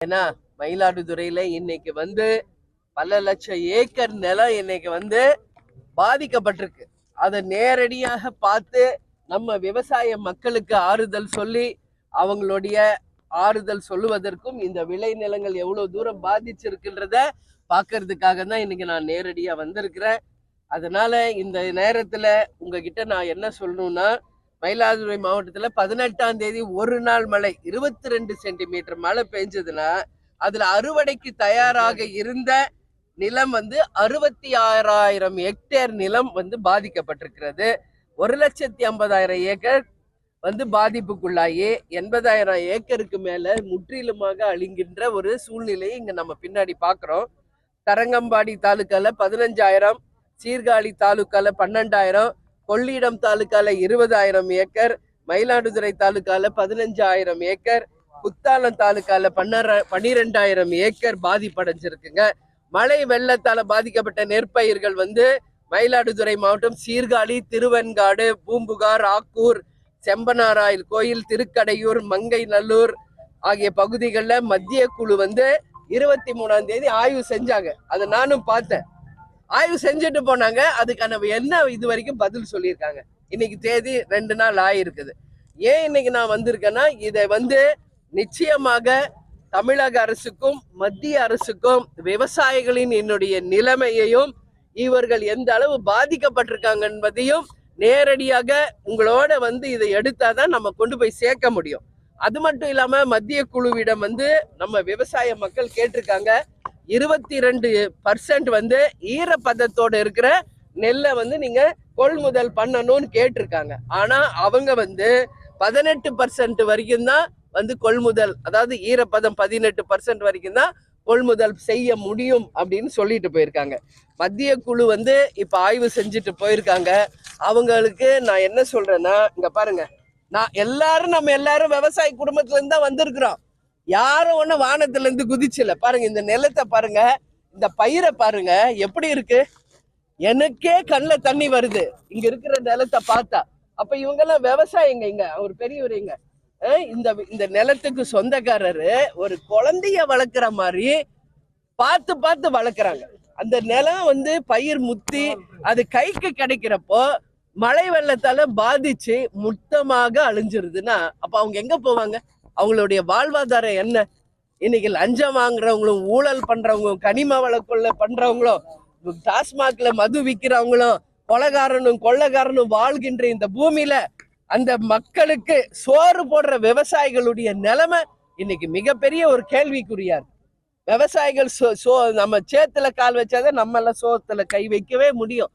ஏன்னா மயிலாடுதுறையில இன்னைக்கு வந்து பல லட்சம் ஏக்கர் நிலம் இன்னைக்கு வந்து பாதிக்கப்பட்டிருக்கு. அதை நேரடியாக பார்த்து நம்ம விவசாய மக்களுக்கு ஆறுதல் சொல்லி அவங்களுடைய ஆறுதல் சொல்லுவதற்கும் இந்த விளை நிலங்கள் எவ்வளவு தூரம் பாதிச்சிருக்குன்றத பார்க்கறதுக்காக தான் இன்னைக்கு நான் நேரடியா வந்திருக்கிறேன். அதனால இந்த நேரத்துல உங்ககிட்ட நான் என்ன சொல்லணும்னா மயிலாடுதுறை மாவட்டத்தில் பதினெட்டாம் தேதி ஒரு நாள் மழை இருபத்தி ரெண்டு சென்டிமீட்டர் மழை பெஞ்சதுன்னா அதுல அறுவடைக்கு தயாராக இருந்த நிலம் வந்து அறுபத்தி ஆறாயிரம் ஹெக்டேர் நிலம் வந்து பாதிக்கப்பட்டிருக்கிறது. ஒரு லட்சத்தி ஐம்பதாயிரம் ஏக்கர் வந்து பாதிப்புக்குள்ளாகி எண்பதாயிரம் ஏக்கருக்கு மேல முற்றிலுமாக அழிங்கின்ற ஒரு சூழ்நிலையை இங்க நம்ம பின்னாடி பாக்குறோம். தரங்கம்பாடி தாலுக்கால பதினஞ்சாயிரம் சீர்காழி தாலுக்கால பன்னெண்டாயிரம் கொள்ளிடம் தாலுக்கால இருபதாயிரம் ஏக்கர் மயிலாடுதுறை தாலுக்கால பதினஞ்சாயிரம் ஏக்கர் குத்தாலம் தாலுக்கால பன்னர பன்னிரெண்டாயிரம் ஏக்கர் பாதிப்படைஞ்சிருக்குங்க. மழை வெள்ளத்தால பாதிக்கப்பட்ட நெற்பயிர்கள் வந்து மயிலாடுதுறை மாவட்டம் சீர்காழி திருவெண்காடு பூம்புகார் ஆக்கூர் செம்பனாராயில் கோயில் திருக்கடையூர் மங்கை நல்லூர் ஆகிய பகுதிகளில் மத்திய குழு வந்து இருபத்தி மூணாம் தேதி ஆய்வு செஞ்சாங்க. அதை நானும் பார்த்தேன். ஆய்வு செஞ்சுட்டு போனாங்க. அதுக்கான என்ன இது வரைக்கும் பதில் சொல்லியிருக்காங்க. இன்னைக்கு தேதி ரெண்டு நாள் ஆயிருக்குது. ஏன் இன்னைக்கு நான் வந்திருக்கேன்னா இதை வந்து நிச்சயமாக தமிழக அரசுக்கும் மத்திய அரசுக்கும் விவசாயிகளின் என்னுடைய நிலைமையையும் இவர்கள் எந்த அளவு பாதிக்கப்பட்டிருக்காங்க என்பதையும் நேரடியாக உங்களோட வந்து இதை எடுத்தாதான் நம்ம கொண்டு போய் சேர்க்க முடியும். அது மட்டும் இல்லாம மத்திய குழுவிடம் வந்து நம்ம விவசாய மக்கள் கேட்டிருக்காங்க. இருபத்தி ரெண்டு பர்சன்ட் வந்து ஈரப்பதத்தோடு இருக்கிற நெல்லை வந்து நீங்க கொள்முதல் பண்ணணும்னு கேட்டிருக்காங்க. ஆனா அவங்க வந்து பதினெட்டு பர்சன்ட் வரைக்கும் தான் வந்து கொள்முதல் அதாவது ஈரப்பதம் பதினெட்டு பர்சன்ட் வரைக்கும் தான் கொள்முதல் செய்ய முடியும் அப்படின்னு சொல்லிட்டு போயிருக்காங்க. மத்திய குழு வந்து இப்ப ஆய்வு செஞ்சுட்டு போயிருக்காங்க. அவங்களுக்கு நான் என்ன சொல்றேன்னா இங்க பாருங்க நான் எல்லாரும் நம்ம எல்லாரும் விவசாய குடும்பத்துல இருந்து தான் வந்திருக்கிறோம். யாரும் ஒண்ணு வானத்துல இருந்து குதிச்சல. பாருங்க இந்த நிலத்தை பாருங்க இந்த பயிரை பாருங்க எப்படி இருக்கு? எனக்கே கண்ணில் தண்ணி வருது. இங்க இருக்கிற நிலத்தை பார்த்தா. அப்ப இவங்க எல்லாம் விவசாயிங்க இங்க அவர் பெரியவர் இங்க. அஹ் இந்த இந்த நிலத்துக்கு சொந்தக்காரரு ஒரு குழந்தைய வளர்க்குற மாதிரி பார்த்து பார்த்து வளர்க்குறாங்க. அந்த நிலம் வந்து பயிர் முத்தி அது கைக்கு கிடைக்கிறப்போ மழை வெள்ளத்தால பாதிச்சு மொத்தமாக அழிஞ்சிருதுன்னா அப்ப அவங்க எங்க போவாங்க? அவங்களுடைய வாழ்வாதாரம் என்ன? இன்னைக்கு லஞ்சம் வாங்குறவங்களும் ஊழல் பண்றவங்களும் கனிம வளக்குள்ள பண்றவங்களும் டாஸ்மாக்ல மது விற்கிறவங்களும் கொலகாரனும் கொள்ளக்காரனும் வாழ்கின்ற இந்த பூமியில அந்த மக்களுக்கு சோறு போடுற விவசாயிகளுடைய நிலைமை இன்னைக்கு மிகப்பெரிய ஒரு கேள்விக்குறியா இருக்கு. விவசாயிகள் சோ சோ நம்ம சேத்துல கால் வச்சாதான் நம்ம எல்லாம் சோத்துல கை வைக்கவே முடியும்.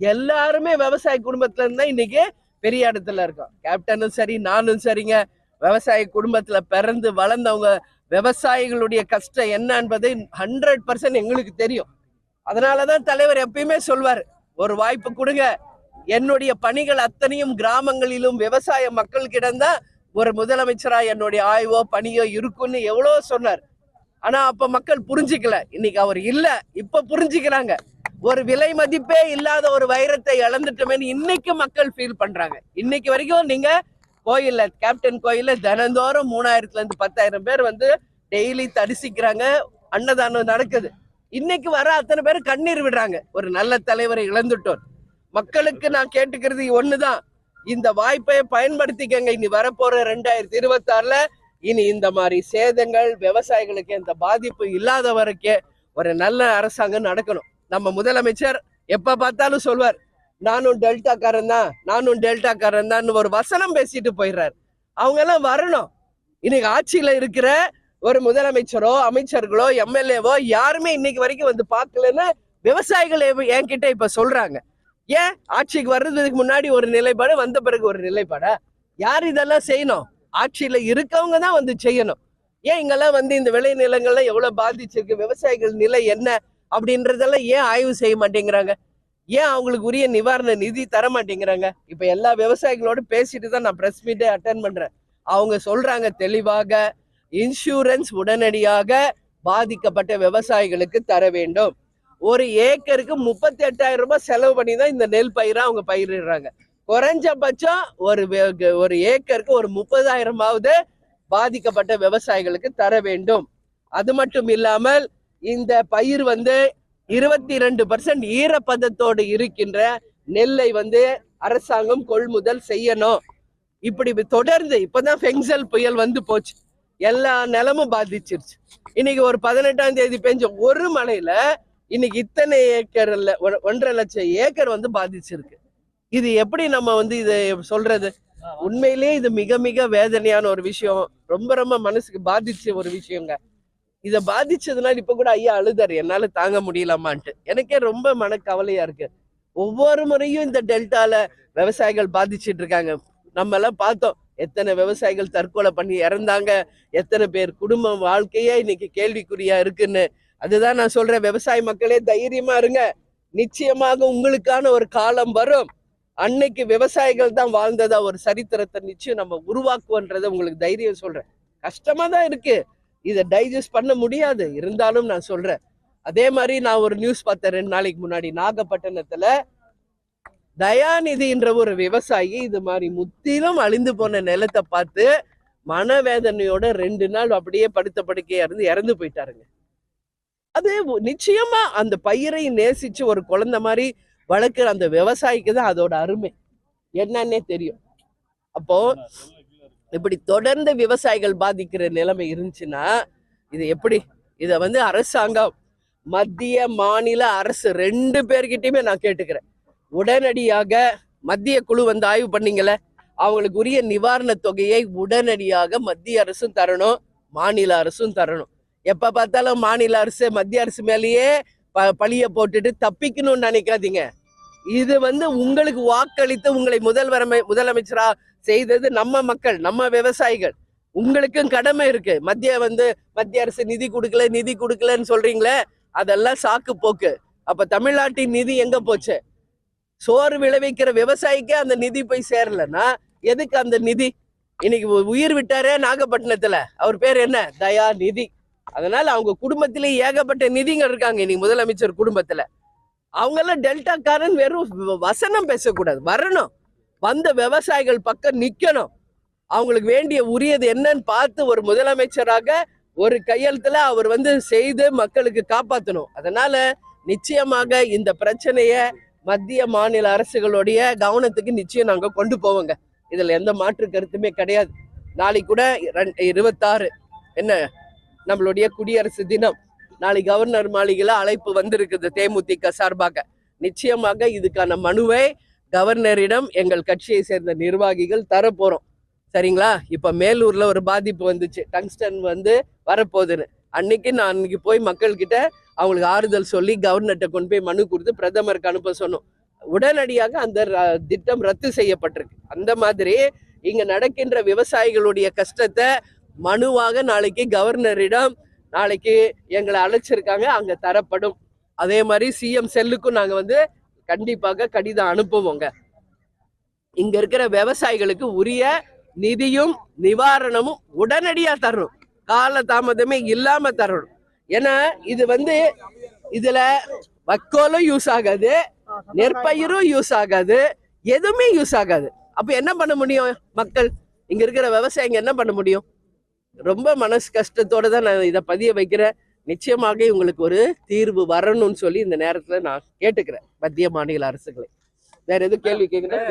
எல்லாருமே விவசாய குடும்பத்துல இருந்தா இன்னைக்கு பெரிய இடத்துல இருக்கோம். கேப்டனும் சரி நானும் சரிங்க. விவசாய குடும்பத்துல பிறந்து வளர்ந்தவங்க விவசாயிகளுடைய கஷ்டம் என்ன என்பதை ஹண்ட்ரட் பர்சன்ட் எங்களுக்கு தெரியும். அதனாலதான் தலைவர் எப்பயுமே சொல்வார் ஒரு வாய்ப்பு கொடுங்க. என்னுடைய பணிகள் அத்தனையும் கிராமங்களிலும் விவசாய மக்கள்கிட்டதான் ஒரு முதலமைச்சரா என்னுடைய ஆய்வோ பணியோ இருக்குன்னு எவ்வளோ சொன்னார். ஆனா அப்ப மக்கள் புரிஞ்சுக்கல. இன்னைக்கு அவர் இல்ல இப்ப புரிஞ்சுக்கிறாங்க. ஒரு விலை மதிப்பே இல்லாத ஒரு வைரத்தை இழந்துட்டோமேன்னு இன்னைக்கு மக்கள் ஃபீல் பண்றாங்க. இன்னைக்கு வரைக்கும் நீங்க கோயில்ல கேப்டன் கோயில்ல தினந்தோறும் மூணாயிரத்துல இருந்து பத்தாயிரம் பேர் வந்து டெய்லி தரிசிக்கிறாங்க. அன்னதானம் நடக்குது. இன்னைக்கு வர அத்தனை பேர் கண்ணீர் விடுறாங்க. ஒரு நல்ல தலைவரை இழந்துட்டோம். மக்களுக்கு நான் கேட்டுக்கிறது ஒண்ணுதான். இந்த வாய்ப்பை பயன்படுத்திக்கங்க. இனி வரப்போற ரெண்டாயிரத்தி இருபத்தி ஆறுல இனி இந்த மாதிரி சேதங்கள் விவசாயிகளுக்கு இந்த பாதிப்பு இல்லாத வரைக்கும் ஒரு நல்ல அரசாங்கம் நடக்கணும். நம்ம முதலமைச்சர் எப்ப பார்த்தாலும் சொல்வார் நானும் டெல்டாக்காரன் தான் நானும் டெல்டாக்காரன் தான் ஒரு வசனம் பேசிட்டு போயிடுறாரு. அவங்க எல்லாம் வரணும். இன்னைக்கு ஆட்சியில இருக்கிற ஒரு முதலமைச்சரோ அமைச்சர்களோ எம்எல்ஏவோ யாருமே இன்னைக்கு வரைக்கும் வந்து பார்க்கலன்னு விவசாயிகள் என்கிட்ட இப்ப சொல்றாங்க. ஏன்? ஆட்சிக்கு வர்றதுக்கு முன்னாடி ஒரு நிலைப்பாடு வந்த பிறகு ஒரு நிலைப்பாடா? யார் இதெல்லாம் செய்யணும்? ஆட்சியில இருக்கவங்க தான் வந்து செய்யணும். ஏன் இங்கெல்லாம் வந்து இந்த விளை நிலங்கள்லாம் எவ்வளவு பாதிச்சிருக்கு? விவசாயிகள் நிலை என்ன? அப்படின்றதெல்லாம் ஏன் ஆய்வு செய்ய மாட்டேங்கிறாங்க? ஏன் அவங்களுக்கு உரிய நிவாரண நிதி தர மாட்டேங்கிறாங்க இப்ப எல்லா விவசாயிகளோட பேசிட்டு தான் நான் பிரஸ் மீட்டை அட்டன் பண்றேன். அவங்க சொல்றாங்க தெளிவாக இன்சூரன்ஸ் உடனடியாக பாதிக்கப்பட்ட விவசாயிகளுக்கு தர வேண்டும். ஒரு ஏக்கருக்கு முப்பத்தி எட்டாயிரம் ரூபாய் செலவு பண்ணி தான் இந்த நெல் பயிரை அவங்க பயிரிடுறாங்க. குறைஞ்சபட்சம் ஒரு ஒரு ஏக்கருக்கு ஒரு முப்பதாயிரமாவது பாதிக்கப்பட்ட விவசாயிகளுக்கு தர வேண்டும். அது மட்டும் இல்லாமல் இந்த பயிர் வந்து இருபத்தி ரெண்டு பர்சன்ட் ஈரப்பதத்தோடு இருக்கின்ற நெல்லை வந்து அரசாங்கம் கொள்முதல் செய்யணும். இப்படி தொடர்ந்து இப்பதான் ஃபெங்சல் புயல் வந்து போச்சு. எல்லா நிலமும் பாதிச்சிருச்சு. இன்னைக்கு ஒரு பதினெட்டாம் தேதி பெஞ்ச ஒரு மலையில இன்னைக்கு இத்தனை ஏக்கர்ல ஒன்றரை லட்சம் ஏக்கர் வந்து பாதிச்சிருக்கு. இது எப்படி நம்ம வந்து இதை சொல்றது? உண்மையிலேயே இது மிக மிக வேதனையான ஒரு விஷயம். ரொம்ப ரொம்ப மனசுக்கு பாதிச்ச ஒரு விஷயங்க. இதை பாதிச்சதுனால இப்ப கூட ஐயா அழுதாரு என்னால தாங்க முடியலமான்ட்டு. எனக்கே ரொம்ப மனக்கவலையா இருக்கு. ஒவ்வொரு முறையும் இந்த டெல்டால விவசாயிகள் பாதிச்சிட்டு இருக்காங்க. நம்ம எல்லாம் பார்த்தோம் எத்தனை விவசாயிகள் தற்கொலை பண்ணி இறந்தாங்க எத்தனை பேர் குடும்ப வாழ்க்கையே இன்னைக்கு கேள்விக்குறியா இருக்குன்னு. அதுதான் நான் சொல்றேன் விவசாய மக்களே தைரியமா இருங்க. நிச்சயமாக உங்களுக்கான ஒரு காலம் வரும். அன்னைக்கு விவசாயிகள் தான் வாழ்ந்ததா ஒரு சரித்திரத்தை நிச்சயம் நம்ம உருவாக்குவோன்றதை உங்களுக்கு தைரியம் சொல்றேன். கஷ்டமா தான் இருக்கு. இதை டைஜஸ்ட் பண்ண முடியாது. இருந்தாலும் நான் சொல்றேன். அதே மாதிரி நான் ஒரு நியூஸ் பார்த்தேன் ரெண்டு நாளைக்கு முன்னாடி. நாகப்பட்டினத்துல தயாநிதின்ற ஒரு விவசாயி இது மாதிரி முத்திலும் அழிந்து போன நிலத்தை பார்த்து மனவேதனையோட ரெண்டு நாள் அப்படியே படுத்த படுக்கையா இருந்து இறந்து போயிட்டாருங்க. அது நிச்சயமா அந்த பயிரை நேசிச்சு ஒரு குழந்தை மாதிரி வளர்க்குற அந்த விவசாயிக்கு தான் அதோட அருமை. என்னன்னே தெரியும். அப்போ இப்படி தொடர்ந்து விவசாயிகள் பாதிக்கிற நிலைமை இருந்துச்சுன்னா இது எப்படி? இதை வந்து அரசாங்கம் மத்திய மாநில அரசு ரெண்டு பேர்கிட்டயுமே நான் கேட்டுக்கிறேன். உடனடியாக மத்திய குழு வந்து ஆய்வு பண்ணீங்கள அவங்களுக்கு உரிய நிவாரணத் தொகையை உடனடியாக மத்திய அரசும் தரணும் மாநில அரசும் தரணும். எப்ப பார்த்தாலும் மாநில அரசு மத்திய அரசு மேலேயே ப பழிய போட்டுட்டு தப்பிக்கணும்னு நினைக்காதீங்க. இது வந்து உங்களுக்கு வாக்களித்து உங்களை முதல்வர் முதலமைச்சரா செய்தது நம்ம மக்கள் நம்ம விவசாயிகள். உங்களுக்கும் கடமை இருக்கு. மத்திய வந்து மத்திய அரசு நிதி கொடுக்கல நிதி கொடுக்கலன்னு சொல்றீங்களே அதெல்லாம் சாக்கு போக்கு. அப்ப தமிழ்நாட்டின் நிதி எங்க போச்சு? சோறு விளைவிக்கிற விவசாயிக்கே அந்த நிதி போய் சேரலன்னா எதுக்கு அந்த நிதி? இன்னைக்கு உயிர் விட்டாரே நாகப்பட்டினத்துல. அவர் பேர் என்ன? தயா நிதி அதனால அவங்க குடும்பத்திலேயே ஏகப்பட்ட நிதிங்க இருக்காங்க இன்னைக்கு முதலமைச்சர் குடும்பத்துல. அவங்க எல்லாம் டெல்டாக்காரன் வெறும் வ- வசனம் பேசக்கூடாது. வரணும். வந்த விவசாயிகள் பக்கம் நிக்கணும். அவங்களுக்கு வேண்டிய உரியது என்னன்னு பார்த்து ஒரு முதலமைச்சராக ஒரு கையெழுத்துல அவர் வந்து செய்து மக்களுக்கு காப்பாற்றணும் அதனால நிச்சயமாக இந்த பிரச்சனைய மத்திய மாநில அரசுகளுடைய கவனத்துக்கு நிச்சயம் நாங்க கொண்டு போவோங்க. இதுல எந்த மாற்று கருத்துமே கிடையாது. நாளைக்கு கூட ரெண்- இருபத்தாறு. என்ன? நம்மளுடைய குடியரசு தினம். நாளை கவர்னர் மாளிகையில் அழைப்பு வந்திருக்குது தேமுதிக சார்பாக. நிச்சயமாக இதுக்கான மனுவை கவர்னரிடம் எங்கள் கட்சியை சேர்ந்த நிர்வாகிகள் தரப்போகிறோம் சரிங்களா? இப்போ மேலூரில் ஒரு பாதிப்பு வந்துச்சு. டங்ஸ்டன் வந்து வரப்போகுதுன்னு. அன்னைக்கு நான் அன்னைக்கு போய் மக்கள்கிட்ட அவங்களுக்கு ஆறுதல் சொல்லி கவர்னர்கிட்ட கொண்டு போய் மனு கொடுத்து பிரதமருக்கு அனுப்ப சொன்னோம். உடனடியாக அந்த ர- திட்டம் ரத்து செய்யப்பட்டிருக்கு. அந்த மாதிரி இங்கே நடக்கின்ற விவசாயிகளுடைய கஷ்டத்தை மனுவாக நாளைக்கு கவர்னரிடம் நாளைக்கு எங்களை அழைச்சிருக்காங்க அங்க தரப்படும். அதே மாதிரி சிஎம் செல்லுக்கும் நாங்க வந்து கண்டிப்பாக கடிதம் அனுப்புவோங்க. இங்க இருக்கிற விவசாயிகளுக்கு உரிய நிதியும் நிவாரணமும் உடனடியா தரணும். கால தாமதமே இல்லாம தரணும். ஏன்னா இது வந்து இதுல வக்கோலும் யூஸ் ஆகாது நெற்பயிரும் யூஸ் ஆகாது எதுவுமே யூஸ் ஆகாது. அப்ப என்ன பண்ண முடியும் மக்கள்? இங்க இருக்கிற விவசாயிங்க என்ன பண்ண முடியும்? ரொம்ப மனசு கஷ்டத்தோட தான் நான் இதை பதிய வைக்கிறேன். நிச்சயமாக இவங்களுக்கு ஒரு தீர்வு வரணும்னு சொல்லி இந்த நேரத்துல நான் கேட்டுக்கிறேன். மத்திய மாநில அரசுகளை. வேற எதுவும் கேள்வி கேட்குறேன்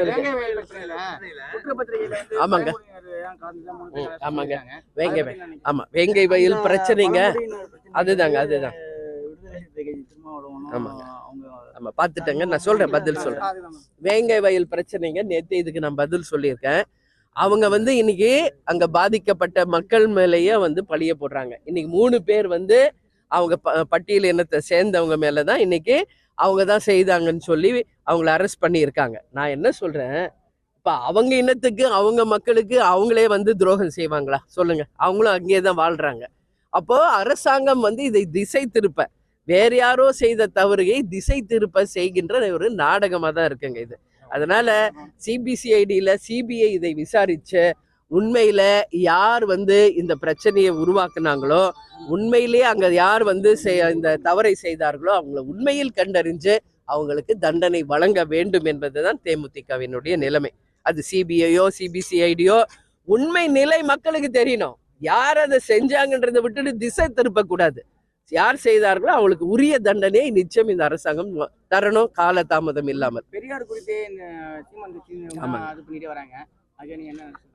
ஆமாங்க. ஆமாங்க. வேங்க ஆமா வேங்கை வயல் பிரச்சனைங்க. அதுதாங்க, அதுதான். ஆமாங்க. ஆமா பார்த்துட்டேங்க. நான் சொல்றேன் பதில் சொல்றேன். வேங்கை வயல் பிரச்சனைங்க. நேத்து இதுக்கு நான் பதில் சொல்லியிருக்கேன். அவங்க வந்து இன்னைக்கு அங்க பாதிக்கப்பட்ட மக்கள் மேலேயே வந்து பழிய போடுறாங்க. இன்னைக்கு மூணு பேர் வந்து அவங்க ப- பட்டியல் இனத்தை சேர்ந்தவங்க மேலதான் இன்னைக்கு அவங்க தான் செய்தாங்கன்னு சொல்லி அவங்கள அரெஸ்ட் பண்ணியிருக்காங்க. நான் என்ன சொல்றேன்? இப்ப அவங்க இனத்துக்கு அவங்க மக்களுக்கு அவங்களே வந்து துரோகம் செய்வாங்களா? சொல்லுங்க. அவங்களும் அங்கேயே தான் வாழ்றாங்க. அப்போ அரசாங்கம் வந்து இதை திசை திருப்ப வேற யாரோ செய்த தவறுகை திசை திருப்ப செய்கின்ற ஒரு நாடகமா தான் இருக்குங்க இது. அதனால சிபிசிஐடியில் சிபிஐ இதை விசாரிச்சு உண்மையில் யார் வந்து இந்த பிரச்சனையை உருவாக்குனாங்களோ உண்மையிலேயே அங்கே யார் வந்து செய்- இந்த தவறை செய்தார்களோ அவங்கள உண்மையில் கண்டறிஞ்சு அவங்களுக்கு தண்டனை வழங்க வேண்டும் என்பதுதான் தேமுதிகவினுடைய நிலைமை. அது சிபிஐயோ சிபிசிஐடியோ உண்மை நிலை மக்களுக்கு தெரியணும். யார் அதை செஞ்சாங்கன்றதை விட்டுட்டு திசை திருப்பக்கூடாது. யார் செய்தார்களோ அவங்களுக்கு உரிய தண்டனையை நிச்சயம் இந்த அரசாங்கம் தரணும். கால தாமதம் இல்லாமல். பெரியார் குறித்தே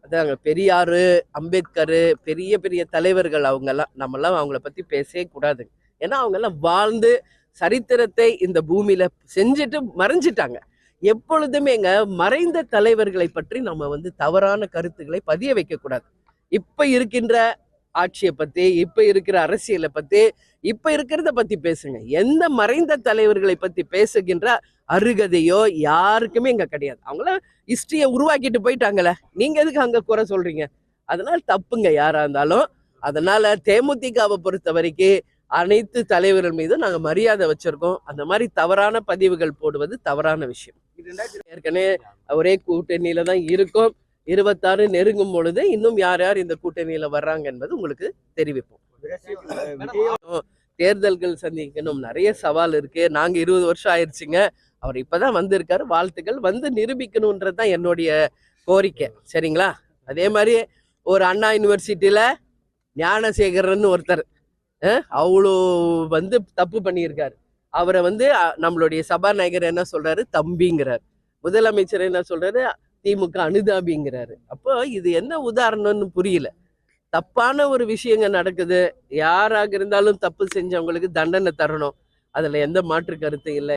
அதாங்க பெரியாரு அம்பேத்கர் பெரிய பெரிய தலைவர்கள் அவங்கெல்லாம் நம்மெல்லாம் அவங்கள பத்தி பேசவே கூடாதுங்க. ஏன்னா அவங்கெல்லாம் வாழ்ந்து சரித்திரத்தை இந்த பூமியில செஞ்சுட்டு மறைஞ்சிட்டாங்க. எப்பொழுதுமேங்க மறைந்த தலைவர்களை பற்றி நம்ம வந்து தவறான கருத்துக்களை பதிய வைக்க கூடாது இப்ப இருக்கின்ற ஆட்சியை பத்தி இப்ப இருக்கிற அரசியலை பத்தி இப்ப இருக்கிறத பத்தி பேசுங்க. எந்த மறைந்த தலைவர்களை பத்தி பேசுகின்ற அருகதையோ யாருக்குமே இங்க கிடையாது. அவங்கள ஹிஸ்டரியை உருவாக்கிட்டு போயிட்டாங்களே. நீங்க எதுக்கு அங்க குறை சொல்றீங்க? அதனால தப்புங்க யாரா இருந்தாலும். அதனால தேமுதிகவை பொறுத்த வரைக்கும் அனைத்து தலைவர்கள் மீதும் நாங்க மரியாதை வச்சிருக்கோம். அந்த மாதிரி தவறான பதிவுகள் போடுவது தவறான விஷயம். இது ஏற்கனவே ஒரே கூட்டணியில தான் இருக்கும். இருபத்தாறு நெருங்கும் பொழுது இன்னும் யார் யார் இந்த கூட்டணியில வர்றாங்க என்பது உங்களுக்கு தெரிவிப்போம். தேர்தல்கள் சந்திக்கணும். நிறைய சவால் இருக்கு. நாங்க இருபது வருஷம் ஆயிடுச்சுங்க அவர் இப்பதான் வந்திருக்காரு. வாழ்த்துக்கள். வந்து நிரூபிக்கணுன்றது தான் என்னுடைய கோரிக்கை. சரிங்களா? அதே மாதிரி ஒரு அண்ணா யூனிவர்சிட்டியில ஞானசேகரன் ஒருத்தர் அவ்வளோ வந்து தப்பு பண்ணியிருக்காரு. அவரை வந்து நம்மளுடைய சபாநாயகர் என்ன சொல்றாரு? தம்பிங்கிறார். முதலமைச்சர் என்ன சொல்றாரு? திமுக அனுதாபிங்கிறாரு. அப்போ இது என்ன உதாரணம்னு புரியல. தப்பான ஒரு விஷயங்க நடக்குது. யாராக இருந்தாலும் தப்பு செஞ்சவங்களுக்கு தண்டனை தரணும். அதுல எந்த மாற்று கருத்து இல்லை.